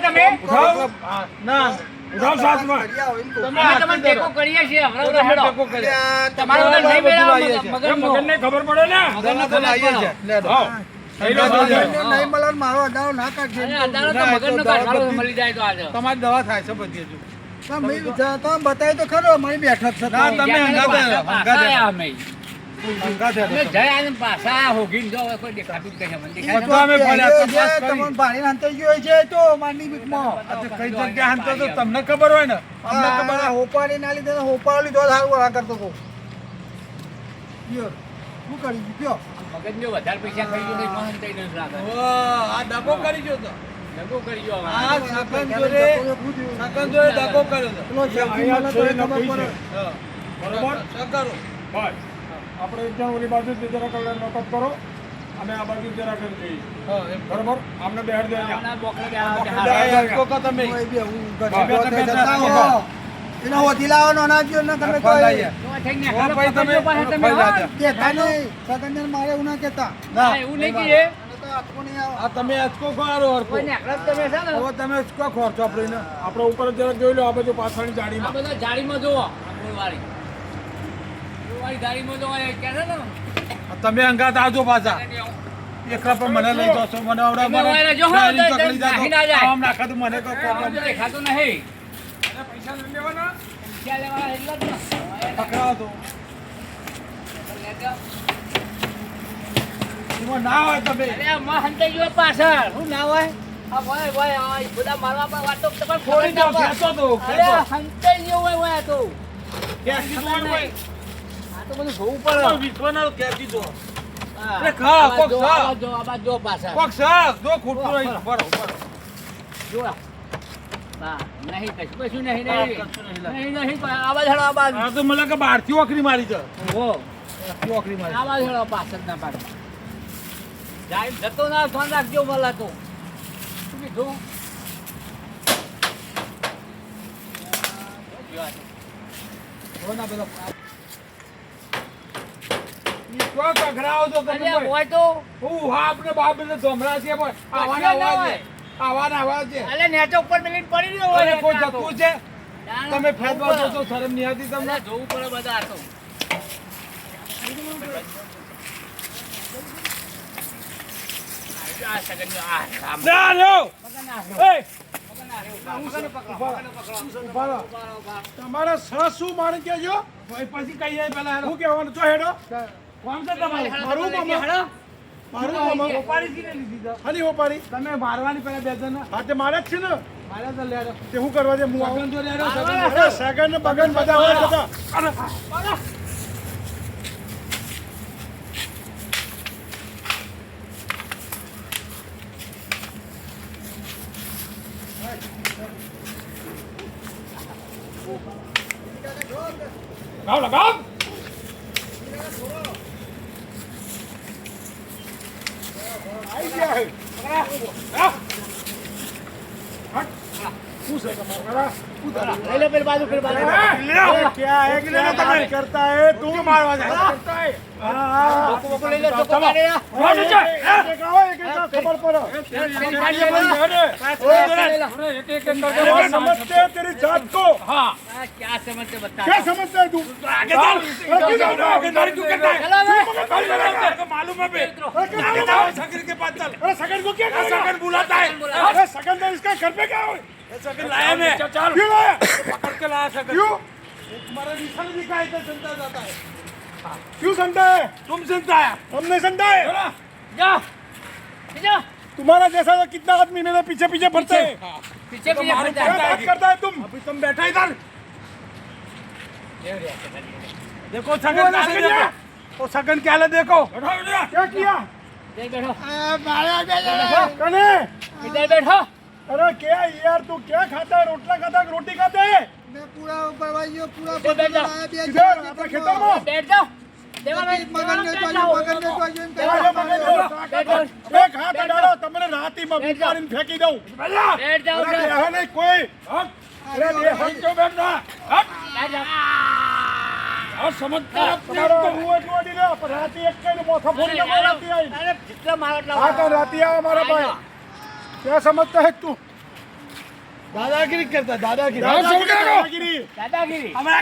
તમે? ઉઠાવ. ના. ઉઠાવ સાતમાં અમે તમને ટેકો કરીએ છીએ હમણાં હેડો. ટેકો કરે. તમારો તો નહીં મેળાવો મગર એ મગજનો. ખબર પડે ને? મગજનો ખબર પડે. છે. લે આજે. તમારી દવા થાય છે બધી હજુ. તમે તમે બતાવી તો ખરો અમારી બેઠક છે ના, તમે ક્યાં હંગાતે પાછા હતો. હોગીને જો કોઈ દેખાતું જ નહીં. મને દેખાય બધું અમે ફર્યા, તપાસ કરી. તમને ભારી નાંતાઈ ગયો છે તો મારની બીકમાં આ તો કઈ જગ્યા હાંતો તો તમને ખબર હોય ને અમને ખબર. હોપારી ના લીધે તો હોપારો લીધો સારું આ કરતો હતો લ્યો, શું કરી ગયો મગજનો વધારે પૈસા ખાઈ ગયો નહીં, મહાન થઈ ગયું લાગે. ઓહ, આ ડખો કરી ગયો તો. દગો કરી ગયો. આ સગન જોડે સગન જોડે ડખો કર્યો તો. પેલો જેલથી મળે તો ખબર પડે. બરોબર સગરો. બસ આપણે એક જણ ઓલી બાજુ જરા કલર નોકઅપ કરો અને આ બાજુ જરા કરી દઈએ. બરોબર? આમને બેહાડ દે આપણે આપણે ઉપર જરાક જોઈ લો આ બાજુ પાછળની જાડીમાં જાડીમાં બધા જાળીમાં તમે અંગાત આવજો પાછા એકલા પણ મને લઈ જશો છો મને આવડે તમે જાતો. આમ નાખે તો મને કોઈ આમાં problem નહીં. પૈસા લઈ લેવાના પૈસા લેવાના એટલા જ પકડાવો તો. ના હોય તમે અરે માં હંતાઈ ગયો પાછળ. શું ના હોય? આ ભાઈ ભાઈ આ બધા મારવા પર વાતો ના ખેંચો તો. અરે હંતાઈ ગયો હોય, હોય તો. તો બધું જોવું પડે. વિશ્વના ખેંચી દો. અરે ખા, કોક જો, ખા. જો, આ બાજુ જો પાછા કોક સા જો ખોટું રહી. બરો, બરો. જો. નહીં, કશું નહીં, નહીં. નહીં, લા. નહીં, નહીં, આ બાજુ હેળો, આ બાજુ. આ તો મને કે બહારથી ઓખરી મારી છે. બહારથી મારી આ બાજુ હેળો, પાછળ ના પાડો. જાય જતો ના ધ્યાન રાખજો ભલા તો કીધું. ઈ કોક અઘરાવો તો તમે હોય તો હું હા આપણે બાપ એટલે ધોમરા છે પણ આવાના કશું ના આવાજ હોય. છે. આવાના આવાજ છે. અલે નેચો ઉપર મિનિટ પડી રહ્યો હોય કોઈ એટલે આ તો. જતું છે તમે દો છો શરમ નહીં આવતી તમને જોવું પડે બધા તો આ આ રામ ના એ રહો. તમારા સસુ શું કેજો પછી કહીએ પેલા. હું કહેવાનું છો હેડો કોણ છે તમારું? મારું તમે મામા. મારું મામા. ઉપાડી લીધી તો? હની હોપારી તમે મારવાની પેલા બે જણ. હા તે મારે જ છે ને. મારે તો લેડો. તે હું કરવા દે હું આવું જો લેડો સગન હા, જો. અરે સગન ને બગન બધા હોય બધા. પાડો. ગાવ લગાવ આઈ ગયા. पहले फिर बाजू फिर बाजू क्या है? कि लेना तक करता है तू मारवा जाता समझते हैं? तेरी जात को क्या समझते बता क्या समझते है तो इसका घर पे क्या हो? ये सगर लाया मैं। चल क्यों लाया? पकड़ के लाया सगर क्यों? तुम्हारा निशान दिखाई तो जाता है। क्यों है? तुम सुनता है। हम नहीं समझा है जा। जा। तुम्हारा जैसा तो कितना आदमी मेरे पीछे पीछे भरते हैं। पीछे पीछे। क्या पड़ता है बात करता है तुम? अभी तुम बैठा इधर। देखो क्या सगन देखो। है। वो सगन क्या ले देखो। क्या किया? इधर बैठो। कने इधर बैठो। અરે કે યાર તું કે ખાતા? રોટલા ખાતા રોટી ખાતે? મેં પૂરા ભરવાઈયો પૂરા ભરવાયા બે જણ આપણે ખેતરમાં. બેઠ જા રાતી એક રાતી આવા. મારા ભાઈ. क्या समझता है तू दादागिरी करता दादागिरी दादागिरी दादागिरी हमारा